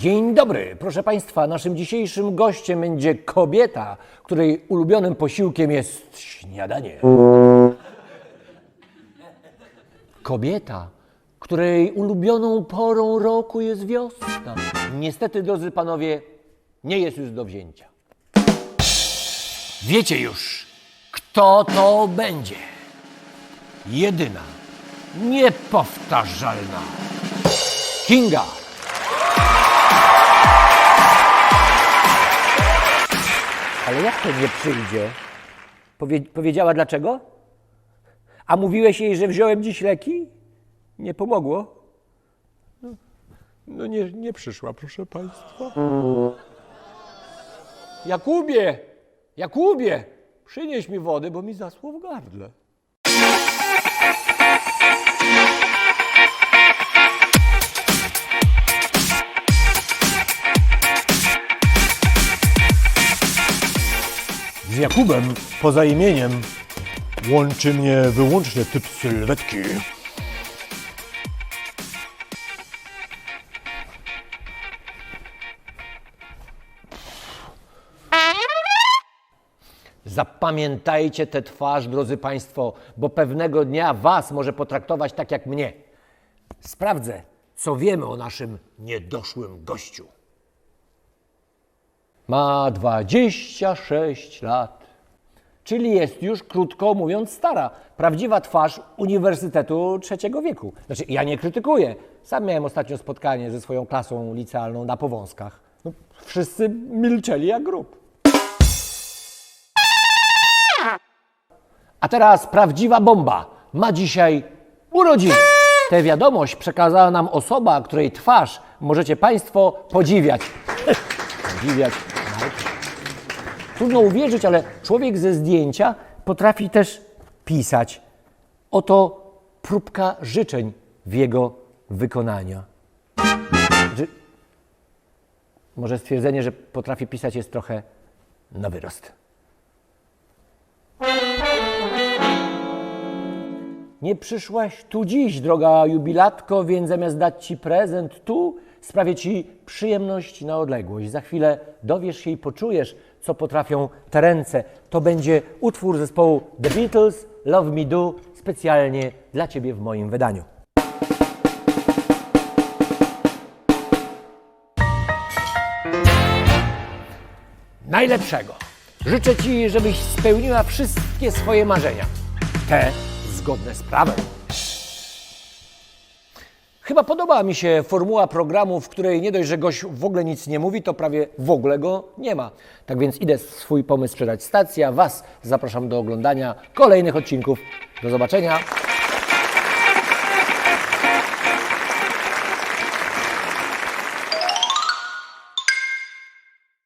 Dzień dobry, proszę Państwa. Naszym dzisiejszym gościem będzie kobieta, której ulubionym posiłkiem jest śniadanie. Kobieta, której ulubioną porą roku jest wiosna. Niestety, drodzy panowie, nie jest już do wzięcia. Wiecie już, kto to będzie. Jedyna, niepowtarzalna Kinga. Nie przyjdzie? Powie, powiedziała dlaczego? A mówiłeś jej, że wziąłem dziś leki? Nie pomogło? No nie, nie przyszła, proszę państwa. Jakubie! Jakubie! Przynieś mi wody, bo mi zasło w gardle. Jakubem, poza imieniem, łączy mnie wyłącznie typ sylwetki. Zapamiętajcie tę twarz, drodzy Państwo, bo pewnego dnia Was może potraktować tak jak mnie. Sprawdzę, co wiemy o naszym niedoszłym gościu. Ma 26 lat, czyli jest już, krótko mówiąc, stara. Prawdziwa twarz Uniwersytetu Trzeciego Wieku. Znaczy, ja nie krytykuję. Sam miałem ostatnio spotkanie ze swoją klasą licealną na Powązkach. No, wszyscy milczeli jak grób. A teraz prawdziwa bomba. Ma dzisiaj urodziny. Tę wiadomość przekazała nam osoba, której twarz możecie Państwo podziwiać. podziwiać. Nawet. Trudno uwierzyć, ale człowiek ze zdjęcia potrafi też pisać. Oto próbka życzeń w jego wykonania. Że- Może stwierdzenie, że potrafi pisać jest trochę na wyrost. Nie przyszłaś tu dziś, droga jubilatko, więc zamiast dać ci prezent tu, sprawię ci przyjemność na odległość. Za chwilę dowiesz się i poczujesz, co potrafią te ręce. To będzie utwór zespołu The Beatles, Love Me Do, specjalnie dla ciebie w moim wydaniu. Najlepszego. Życzę ci, żebyś spełniła wszystkie swoje marzenia. Te zgodne z prawem. Chyba podoba mi się formuła programu, w której nie dość, że gość w ogóle nic nie mówi, to prawie w ogóle go nie ma. Tak więc idę swój pomysł sprzedać stacji, a Was zapraszam do oglądania kolejnych odcinków. Do zobaczenia.